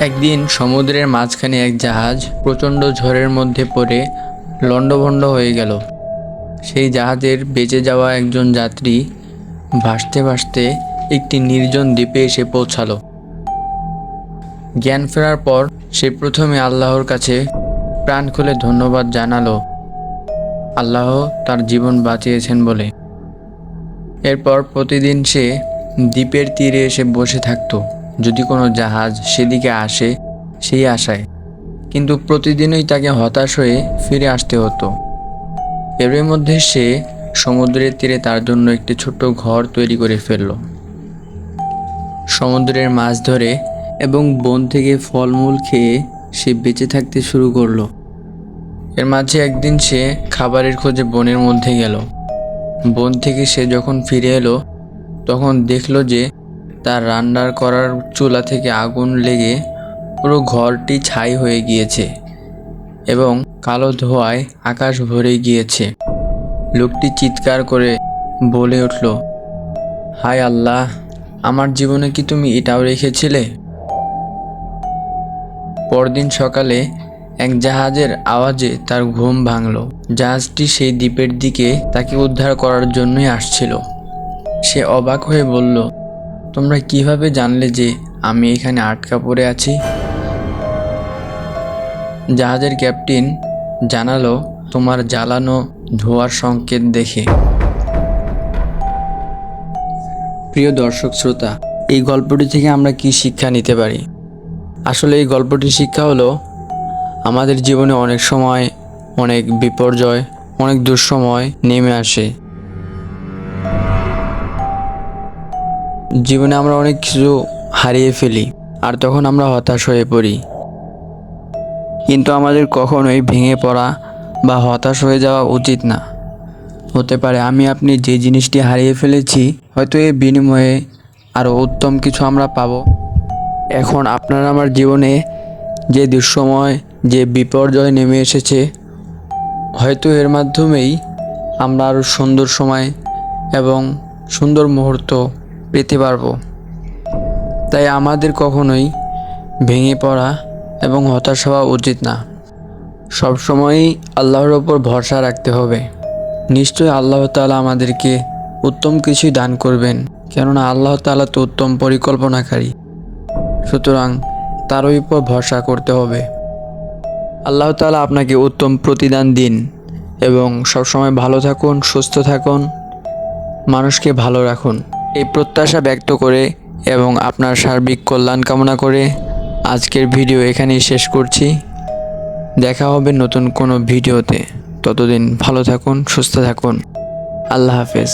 একদিন সমুদ্রের মাঝখানে এক জাহাজ প্রচণ্ড ঝড়ের মধ্যে পড়ে লণ্ডভণ্ড হয়ে গেল। সেই জাহাজের বেঁচে যাওয়া একজন যাত্রী ভাসতে ভাসতে একটি নির্জন দ্বীপে এসে পৌঁছালো। জ্ঞান ফেরার পর সে প্রথমে আল্লাহর কাছে প্রাণ খুলে ধন্যবাদ জানালো। আল্লাহ তার জীবন বাঁচিয়েছেন বলে। এরপর প্রতিদিন সে দ্বীপের তীরে এসে বসে থাকতো। যদি কোনো জাহাজ সেদিকে আসে, সেই আশায়। কিন্তু প্রতিদিনই তাকে হতাশ হয়ে ফিরে আসতে হতো। এর মধ্যে সে সমুদ্রের তীরে তার জন্য একটি ছোট্ট ঘর তৈরি করে ফেলল। সমুদ্রের মাছ ধরে এবং বন থেকে ফলমূল খেয়ে সে বেঁচে থাকতে শুরু করল। এর মাঝে একদিন সে খাবারের খোঁজে বনের মধ্যে গেল। বন থেকে সে যখন ফিরে এলো, তখন দেখল যে তার রান্নার করার চুলা থেকে আগুন লেগে পুরো ঘরটি ছাই হয়ে গিয়েছে এবং কালো ধোঁয়ায় আকাশ ভরে গিয়েছে। লোকটি চিৎকার করে বলে উঠল, হায় আল্লাহ, আমার জীবনে কি তুমি এটাও রেখেছিলে? পরদিন সকালে এক জাহাজের আওয়াজে তার ঘুম ভাঙল। জাহাজটি সেই দ্বীপের দিকে তাকে উদ্ধার করার জন্যই আসছিল। সে অবাক হয়ে বলল তোমরা কীভাবে জানলে যে আমি এখানে আটকা পড়ে আছি? জাহাজের ক্যাপ্টেন জানালো তোমার জ্বালানো ধোয়ার সংকেত দেখে। প্রিয় দর্শক শ্রোতা, এই গল্পটি থেকে আমরা কি শিক্ষা নিতে পারি? আসলে এই গল্পটির শিক্ষা হলো, আমাদের জীবনে অনেক সময় অনেক বিপর্যয়, অনেক দুঃসময় নেমে আসে। জীবনে আমরা অনেক কিছু হারিয়ে ফেলি আর তখন আমরা হতাশ হয়ে পড়ি। কিন্তু আমাদের কখনোই ভেঙে পড়া বা হতাশ হয়ে যাওয়া উচিত না। হতে পারে আমি আপনি যে জিনিসটি হারিয়ে ফেলেছি, হয়তো এর বিনিময়ে আরও উত্তম কিছু আমরা পাব। এখন আপনার আমার জীবনে যে দুঃসময়, যে বিপর্যয় নেমে এসেছে, হয়তো এর মাধ্যমেই আমরা আরও সুন্দর সময় এবং সুন্দর মুহূর্ত পেতে পারব। তাই আমাদের কখনোই ভেঙে পড়া এবং হতাশ হওয়া উচিত না। সবসময়ই আল্লাহর ওপর ভরসা রাখতে হবে। নিশ্চয়ই আল্লাহ তালা আমাদেরকে উত্তম কিছুই দান করবেন, কেননা আল্লাহ তাআলা তো উত্তম পরিকল্পনাকারী। সুতরাং তারই উপর ভরসা করতে হবে। আল্লাহ তালা আপনাকে উত্তম প্রতিদান দিন এবং সবসময় ভালো থাকুন, সুস্থ থাকুন, মানুষকে ভালো রাখুন। এই প্রত্যাশা ব্যক্ত করে এবং আপনার সার্বিক কল্যাণ কামনা করে আজকের ভিডিও এখানেই শেষ করছি। দেখা হবে নতুন কোনো ভিডিওতে। ততদিন ভালো থাকুন, সুস্থ থাকুন। আল্লাহ হাফেজ।